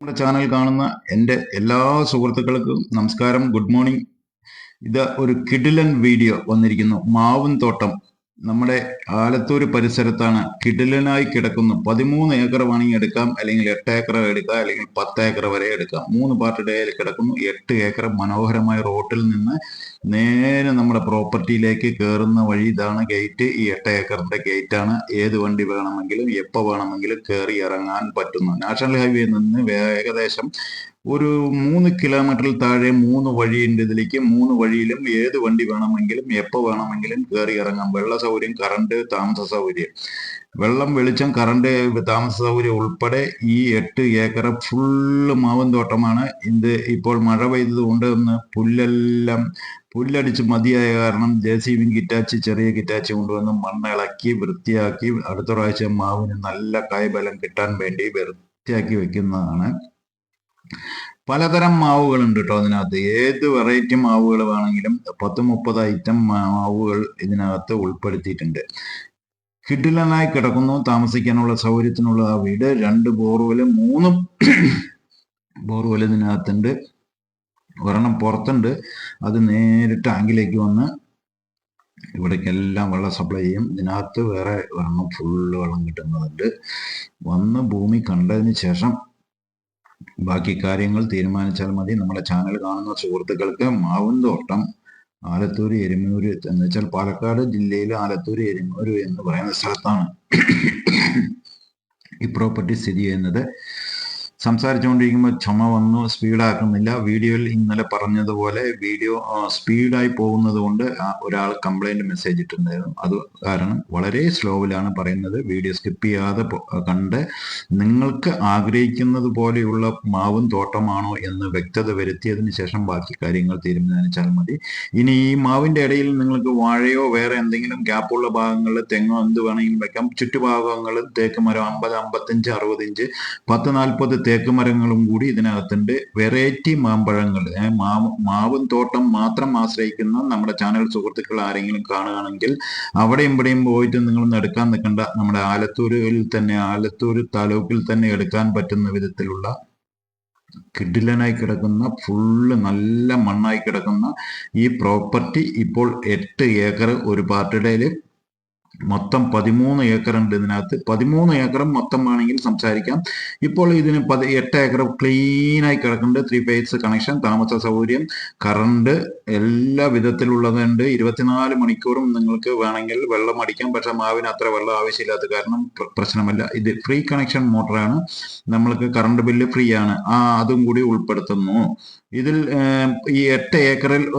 നമ്മുടെ ചാനൽ കാണുന്ന എന്റെ എല്ലാ സുഹൃത്തുക്കൾക്കും നമസ്കാരം ഗുഡ് മോർണിംഗ് ഇത് ഒരു കിഡിലൻ വീഡിയോ വന്നിരിക്കുന്നു മാവും തോട്ടം. നമ്മുടെ ആലത്തൂർ പരിസരത്താണ് കിടിലനായി കിടക്കുന്നു. പതിമൂന്ന് ഏക്കർ വേണമെങ്കിൽ എടുക്കാം അല്ലെങ്കിൽ എട്ട് ഏക്കർ എടുക്കാം അല്ലെങ്കിൽ പത്ത് ഏക്കർ വരെ എടുക്കാം. മൂന്ന് പാർട്ടിയുടെ കിടക്കുന്നു. എട്ട് ഏക്കർ മനോഹരമായ റോട്ടിൽ നിന്ന് നേരെ നമ്മുടെ പ്രോപ്പർട്ടിയിലേക്ക് കയറുന്ന വഴി ഇതാണ് ഗേറ്റ് ഈ എട്ട് ഏക്കറിന്റെ ഗേറ്റ് ആണ്. ഏത് വണ്ടി വേണമെങ്കിലും എപ്പോൾ വേണമെങ്കിലും കയറി ഇറങ്ങാൻ പറ്റുന്നു. നാഷണൽ ഹൈവേയിൽ നിന്ന് ഏകദേശം ഒരു മൂന്ന് കിലോമീറ്ററിൽ താഴെ മൂന്ന് വഴിയുണ്ട് ഇതിലേക്ക് മൂന്ന് വഴിയിലും ഏത് വണ്ടി വേണമെങ്കിലും എപ്പോൾ വേണമെങ്കിലും കയറി ഇറങ്ങാം. വെള്ള സൗകര്യം കറണ്ട് താമസ സൗകര്യം. വെള്ളം വെളിച്ചം കറണ്ട് താമസ സൗകര്യം ഉൾപ്പെടെ ഈ എട്ട് ഏക്കർ ഫുള്ള് മാവൻ തോട്ടമാണ്. ഇത് ഇപ്പോൾ മഴ പെയ്തത് കൊണ്ട് ഒന്ന് പുല്ലെല്ലാം പുല്ലടിച്ച് മതിയായ കാരണം ജെ സി ബി കിറ്റാച്ചി ചെറിയ കിറ്റാച്ചി കൊണ്ടുവന്ന് മണ്ണിളക്കി വൃത്തിയാക്കി അടുത്ത പ്രാവശ്യം മാവിന് നല്ല കായ്ബലം കിട്ടാൻ വേണ്ടി വൃത്തിയാക്കി വെക്കുന്നതാണ്. പലതരം മാവുകളുണ്ട് കേട്ടോ അതിനകത്ത്. ഏത് വെറൈറ്റി മാവുകൾ വേണമെങ്കിലും പത്ത് മുപ്പത് ഐറ്റം മാവുകൾ ഇതിനകത്ത് ഉൾപ്പെടുത്തിയിട്ടുണ്ട്. കിഡിലനായി കിടക്കുന്നു. താമസിക്കാനുള്ള സൗകര്യത്തിനുള്ള ആ വീട്. രണ്ട് ബോർവെൽ മൂന്ന് ബോർവെൽ ഇതിനകത്തുണ്ട്. ഒരെണ്ണം പുറത്തുണ്ട്. അത് നേരിട്ട് ടാങ്കിലേക്ക് വന്ന് ഇവിടേക്കെല്ലാം വെള്ളം സപ്ലൈ ചെയ്യും. ഇതിനകത്ത് വേറെ ഒരെണ്ണം ഫുള്ള് വെള്ളം കിട്ടുന്നതുണ്ട്. വന്ന് ഭൂമി കണ്ടതിന് ശേഷം ബാക്കി കാര്യങ്ങൾ തീരുമാനിച്ചാൽ മതി. നമ്മുടെ ചാനൽ കാണുന്ന സുഹൃത്തുക്കൾക്ക് മാവുന്തോട്ടം ആലത്തൂർ എരുമൂര് എന്ന് വെച്ചാൽ പാലക്കാട് ജില്ലയിൽ ആലത്തൂർ എരുമൂര് എന്ന് പറയുന്ന സ്ഥലത്താണ് ഈ പ്രോപ്പർട്ടി സ്ഥിതി ചെയ്യുന്നത്. സംസാരിച്ചുകൊണ്ടിരിക്കുമ്പോൾ ചുമ വന്നു സ്പീഡാക്കുന്നില്ല വീഡിയോയിൽ ഇന്നലെ പറഞ്ഞതുപോലെ വീഡിയോ സ്പീഡായി പോകുന്നത് കൊണ്ട് ഒരാൾ കംപ്ലൈന്റ് മെസ്സേജ് ഇട്ടിട്ടുണ്ടായിരുന്നു. അത് കാരണം വളരെ സ്ലോവിലാണ് പറയുന്നത്. വീഡിയോ സ്കിപ്പ് ചെയ്യാതെ കണ്ട് നിങ്ങൾക്ക് ആഗ്രഹിക്കുന്നത് പോലെയുള്ള മാവും തോട്ടമാണോ എന്ന് വ്യക്തത വരുത്തിയതിന് ശേഷം ബാക്കി കാര്യങ്ങൾ തീരുമാനിച്ചാൽ മതി. ഇനി ഈ മാവിന്റെ ഇടയിൽ നിങ്ങൾക്ക് വാഴയോ വേറെ എന്തെങ്കിലും ഗ്യാപ്പുള്ള ഭാഗങ്ങളിൽ തെങ്ങോ എന്ത് വേണമെങ്കിലും വെക്കാം. ചുറ്റുഭാഗങ്ങളിൽ തേക്ക് മരം അമ്പത് അമ്പത്തഞ്ച് അറുപത് ഇഞ്ച് പത്ത് നാൽപ്പത് തേക്ക് മരങ്ങളും കൂടി ഇതിനകത്തുണ്ട്. വെറൈറ്റി മാമ്പഴങ്ങൾ. മാവ് മാവും തോട്ടം മാത്രം ആശ്രയിക്കുന്ന നമ്മുടെ ചാനൽ സുഹൃത്തുക്കൾ ആരെങ്കിലും കാണുകയാണെങ്കിൽ അവിടെയും ഇവിടെയും പോയിട്ട് നിങ്ങൾ എടുക്കാൻ നിൽക്കേണ്ട നമ്മുടെ ആലത്തൂരിൽ തന്നെ ആലത്തൂർ താലൂക്കിൽ തന്നെ എടുക്കാൻ പറ്റുന്ന വിധത്തിലുള്ള കിഡിലനായി കിടക്കുന്ന ഫുള്ള് നല്ല മണ്ണായി കിടക്കുന്ന ഈ പ്രോപ്പർട്ടി ഇപ്പോൾ എട്ട് ഏക്കർ ഒരു പാർട്ടിടയിൽ മൊത്തം പതിമൂന്ന് ഏക്കർ ഉണ്ട് ഇതിനകത്ത്. പതിമൂന്ന് ഏക്കറും മൊത്തം വേണമെങ്കിൽ സംസാരിക്കാം. ഇപ്പോൾ ഇതിന് പതി എട്ട് ഏക്കർ ക്ലീനായി കിടക്കുന്നുണ്ട്. ത്രീ ഫേസ് കണക്ഷൻ താമസ സൗകര്യം കറണ്ട് എല്ലാ വിധത്തിലുള്ളതുണ്ട്. ഇരുപത്തിനാല് മണിക്കൂറും നിങ്ങൾക്ക് വേണമെങ്കിൽ വെള്ളം അടിക്കാം. പക്ഷെ മാവിന് അത്ര വെള്ളം ആവശ്യമില്ലാത്ത കാരണം പ്ര- പ്രശ്നമല്ല. ഇത് ഫ്രീ കണക്ഷൻ മോട്ടറാണ് നമ്മൾക്ക് കറണ്ട് ബില്ല് ഫ്രീ ആണ്. ആ അതും കൂടി ഉൾപ്പെടുത്തുന്നു. ഇതിൽ ഈ എട്ട് ഏക്കറിൽ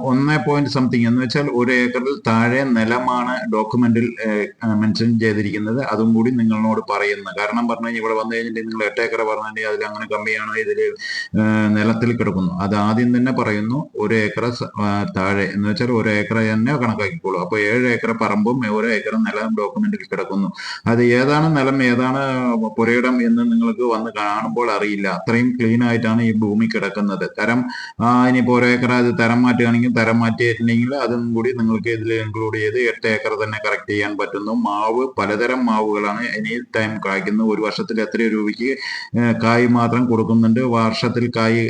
ഒന്നേ പോയിന്റ് സംതിങ് എന്ന് വെച്ചാൽ ഒരു ഏക്കറിൽ താഴെ നിലമാണ് ഡോക്യുമെന്റിൽ മെൻഷൻ ചെയ്തിരിക്കുന്നത്. അതും കൂടി നിങ്ങളോട് പറയുന്നത് കാരണം പറഞ്ഞു കഴിഞ്ഞാൽ ഇവിടെ വന്നു കഴിഞ്ഞിട്ട് നിങ്ങൾ എട്ട് ഏക്കർ പറഞ്ഞു കഴിഞ്ഞാൽ അതിൽ അങ്ങനെ കമ്മിയാണോ ഇതിൽ നിലത്തിൽ കിടക്കുന്നു. അത് ആദ്യം തന്നെ പറയുന്നു ഒരു ഏക്കർ താഴെ. എന്ന് വെച്ചാൽ ഒരു ഏക്കർ തന്നെ കണക്കാക്കിക്കോളൂ. അപ്പോൾ ഏഴ് ഏക്കർ പറമ്പും ഒരു ഏക്കർ നിലം ഡോക്യുമെന്റിൽ കിടക്കുന്നു. അത് ഏതാണ് നിലം ഏതാണ് പുരയിടം എന്ന് നിങ്ങൾക്ക് വന്ന് കാണുമ്പോൾ അറിയില്ല. അത്രയും ക്ലീൻ ആയിട്ടാണ് ഈ ഭൂമി കിടക്കുന്നത്. തരം ഇനിയിപ്പോ ഒരു അത് തരം മാറ്റുകയാണെങ്കിൽ തരം മാറ്റിയിട്ടുണ്ടെങ്കിൽ അതും കൂടി നിങ്ങൾക്ക് ഇതിൽ ഇൻക്ലൂഡ് ചെയ്ത് എട്ട് ഏക്കർ തന്നെ കറക്റ്റ് ചെയ്യാൻ പറ്റുന്നു. മാവ് പലതരം മാവുകളാണ് എനി ടൈം കായ്ക്കുന്നു ഒരു വർഷത്തിൽ എത്ര രൂപയ്ക്ക് കായ് മാത്രം കൊടുക്കുന്നുണ്ട്. വർഷത്തിൽ കായ്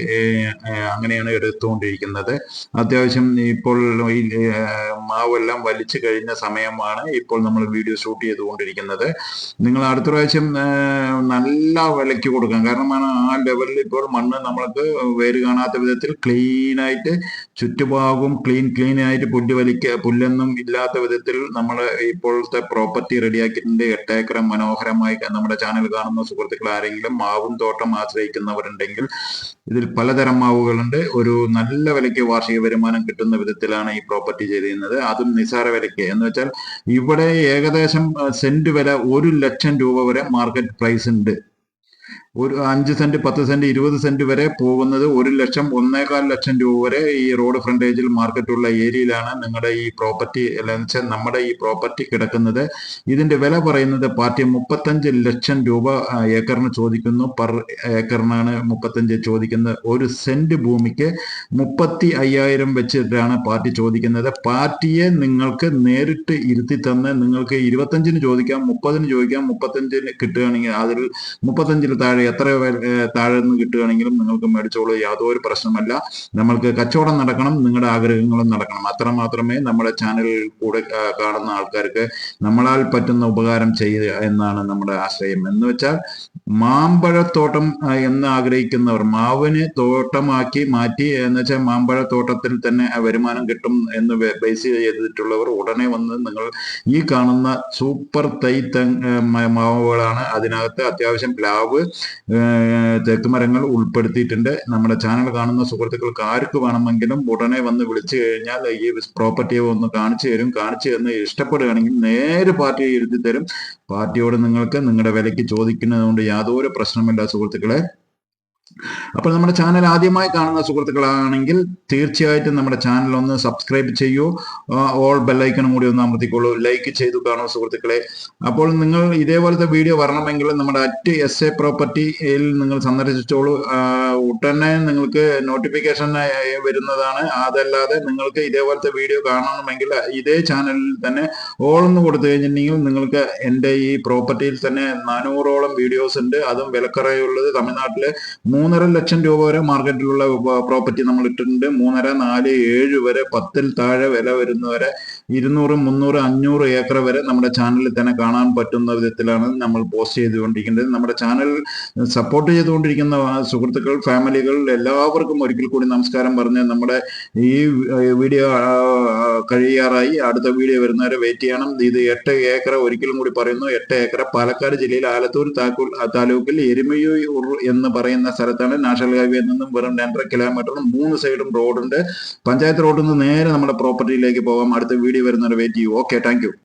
അങ്ങനെയാണ് എടുത്തുകൊണ്ടിരിക്കുന്നത്. അത്യാവശ്യം ഇപ്പോൾ ഈ മാവെല്ലാം വലിച്ചു കഴിഞ്ഞ സമയമാണ് ഇപ്പോൾ നമ്മൾ വീഡിയോ ഷൂട്ട് ചെയ്തുകൊണ്ടിരിക്കുന്നത്. നിങ്ങൾ അടുത്ത പ്രാവശ്യം നല്ല വിലയ്ക്ക് കൊടുക്കാം. കാരണം ആ- ലെവലിൽ ഇപ്പോൾ മണ്ണ് നമ്മൾക്ക് വേര് കാണാത്ത വിധത്തിൽ ക്ലീൻ ആയിട്ട് ചുറ്റുഭാഗവും ക്ലീൻ ക്ലീൻ ആയിട്ട് പുല്ല് വലിക്ക പുല്ലൊന്നും ഇല്ലാത്ത വിധത്തിൽ നമ്മൾ ഇപ്പോഴത്തെ പ്രോപ്പർട്ടി റെഡിയാക്കിയിട്ടുണ്ട് എട്ടേക്കറ മനോഹരമായി നമ്മുടെ ചാനൽ കാണുന്ന സുഹൃത്തുക്കൾ ആരെങ്കിലും മാവും തോട്ടം ആശ്രയിക്കുന്നവരുണ്ടെങ്കിൽ ഇതിൽ പലതരം മാവുകളുണ്ട്. ഒരു നല്ല വിലയ്ക്ക് വാർഷിക വരുമാനം കിട്ടുന്ന വിധത്തിലാണ് ഈ പ്രോപ്പർട്ടി ചെയ്തിരുന്നത്. അതും നിസാര വിലയ്ക്ക്. എന്ന് വെച്ചാൽ ഇവിടെ ഏകദേശം സെന്റ് വില ഒരു ലക്ഷം രൂപ വരെ മാർക്കറ്റ് പ്രൈസ് ഉണ്ട്. ഒരു അഞ്ച് സെന്റ് പത്ത് സെന്റ് ഇരുപത് സെന്റ് വരെ പോകുന്നത് ഒരു ലക്ഷം ഒന്നേകാൽ ലക്ഷം രൂപ വരെ ഈ റോഡ് ഫ്രണ്ടേജിൽ മാർക്കറ്റുള്ള ഏരിയയിലാണ് നിങ്ങളുടെ ഈ പ്രോപ്പർട്ടി അല്ലെങ്കിൽ നമ്മുടെ ഈ പ്രോപ്പർട്ടി കിടക്കുന്നത്. ഇതിന്റെ വില പറയുന്നത് പാർട്ടി മുപ്പത്തഞ്ച് ലക്ഷം രൂപ ഏക്കറിന് ചോദിക്കുന്നു. പെർ ഏക്കറിനാണ് മുപ്പത്തഞ്ച് ചോദിക്കുന്നത്. ഒരു സെന്റ് ഭൂമിക്ക് മുപ്പത്തി അയ്യായിരം വെച്ചിട്ടാണ് പാർട്ടി ചോദിക്കുന്നത്. പാർട്ടിയെ നിങ്ങൾക്ക് നേരിട്ട് ഇരുത്തി തന്ന് നിങ്ങൾക്ക് ഇരുപത്തഞ്ചിന് ചോദിക്കാം മുപ്പതിന് ചോദിക്കാം മുപ്പത്തഞ്ചിന് കിട്ടുകയാണെങ്കിൽ അതിൽ മുപ്പത്തഞ്ചിൽ താഴെ എത്ര വെ- ഏ, താഴെ നിന്ന് കിട്ടുകയാണെങ്കിലും നിങ്ങൾക്ക് മേടിച്ചോളൂ യാതൊരു പ്രശ്നമല്ല നമ്മൾക്ക് കച്ചവടം നടക്കണം നിങ്ങളുടെ ആഗ്രഹങ്ങളും നടക്കണം. അത്ര മാത്രമേ നമ്മുടെ ചാനലിൽ കൂടെ കാണുന്ന ആൾക്കാർക്ക് നമ്മളാൽ പറ്റുന്ന ഉപകാരം ചെയ്യുക എന്നാണ് നമ്മുടെ ആശയം. എന്ന് വെച്ചാൽ മാമ്പഴത്തോട്ടം എന്ന് ആഗ്രഹിക്കുന്നവർ മാവിന് തോട്ടമാക്കി മാറ്റി എന്ന് വെച്ചാൽ മാമ്പഴത്തോട്ടത്തിൽ തന്നെ വരുമാനം കിട്ടും എന്ന് ബേസ് ചെയ്തിട്ടുള്ളവർ ഉടനെ വന്ന് നിങ്ങൾ ഈ കാണുന്ന സൂപ്പർ തൈ മാവുകളാണ് അതിനകത്ത് അത്യാവശ്യം പ്ലാവ് തെക്ക് മരങ്ങൾ ഉൾപ്പെടുത്തിയിട്ടുണ്ട്. നമ്മുടെ ചാനൽ കാണുന്ന സുഹൃത്തുക്കൾക്ക് ആർക്ക് വേണമെങ്കിലും ഉടനെ വന്ന് വിളിച്ചു കഴിഞ്ഞാൽ ഈ പ്രോപ്പർട്ടിയെ ഒന്ന് കാണിച്ചു തരും. കാണിച്ചു തന്ന് ഇഷ്ടപ്പെടുകയാണെങ്കിൽ നേരെ പാർട്ടി എഴുതി തരും. പാർട്ടിയോട് നിങ്ങൾക്ക് നിങ്ങളുടെ വിലയ്ക്ക് ചോദിക്കുന്നത് കൊണ്ട് യാതൊരു പ്രശ്നമില്ല സുഹൃത്തുക്കളെ അപ്പോൾ നമ്മുടെ ചാനൽ ആദ്യമായി കാണുന്ന സുഹൃത്തുക്കളാണെങ്കിൽ തീർച്ചയായിട്ടും നമ്മുടെ ചാനൽ ഒന്ന് സബ്സ്ക്രൈബ് ചെയ്യൂ. ഓൾ ബെല്ലൈക്കണും കൂടി ഒന്ന് അമർത്തിക്കോളൂ. ലൈക്ക് ചെയ്തു കാണൂ സുഹൃത്തുക്കളെ. അപ്പോൾ നിങ്ങൾ ഇതേപോലത്തെ വീഡിയോ വരണമെങ്കിൽ നമ്മുടെ അറ്റ് എസ് എ പ്രോപ്പർട്ടിയിൽ നിങ്ങൾ സന്ദർശിച്ചോളൂ. ഉടനെ നിങ്ങൾക്ക് നോട്ടിഫിക്കേഷൻ വരുന്നതാണ്. അതല്ലാതെ നിങ്ങൾക്ക് ഇതേപോലത്തെ വീഡിയോ കാണണമെങ്കിൽ ഇതേ ചാനലിൽ തന്നെ ഓൾ എന്ന് കൊടുത്തു കഴിഞ്ഞിട്ടുണ്ടെങ്കിൽ നിങ്ങൾക്ക് എന്റെ ഈ പ്രോപ്പർട്ടിയിൽ തന്നെ നാനൂറോളം വീഡിയോസ് ഉണ്ട്. അതും വിലക്കറയുള്ളത് തമിഴ്നാട്ടിലെ മൂന്നര ലക്ഷം രൂപ വരെ മാർക്കറ്റിലുള്ള പ്രോപ്പർട്ടി നമ്മൾ ഇട്ടിട്ടുണ്ട്. മൂന്നര നാല് ഏഴ് വരെ പത്തിൽ താഴെ വില വരുന്നവരെ ഇരുന്നൂറ് മുന്നൂറ് അഞ്ഞൂറ് ഏക്കർ വരെ നമ്മുടെ ചാനലിൽ തന്നെ കാണാൻ പറ്റുന്ന വിധത്തിലാണ് നമ്മൾ പോസ്റ്റ് ചെയ്തുകൊണ്ടിരിക്കുന്നത്. നമ്മുടെ ചാനൽ സപ്പോർട്ട് ചെയ്തുകൊണ്ടിരിക്കുന്ന സുഹൃത്തുക്കൾ ഫാമിലികൾ എല്ലാവർക്കും ഒരിക്കൽ കൂടി നമസ്കാരം പറഞ്ഞ് നമ്മുടെ ഈ വീഡിയോ കഴിയാറായി. അടുത്ത വീഡിയോ വരുന്നവരെ വെയിറ്റ് ചെയ്യണം. ഇത് എട്ട് ഏക്കർ ഒരിക്കലും കൂടി പറയുന്നു. എട്ട് ഏക്കർ പാലക്കാട് ജില്ലയിൽ ആലത്തൂർ താക്കൂർ താലൂക്കിൽ എരുമയൂർ എന്ന് പറയുന്ന സ്ഥലത്താണ് നാഷണൽ ഹൈവേ നിന്നും വെറും രണ്ടര കിലോമീറ്ററും മൂന്ന് സൈഡും റോഡുണ്ട് പഞ്ചായത്ത് റോഡിൽ നിന്ന് നേരെ നമ്മുടെ പ്രോപ്പർട്ടിയിലേക്ക് പോകാം. അടുത്ത വീഡിയോ വരുന്നവരെ വെയിറ്റ് ചെയ്യൂ. Okay thank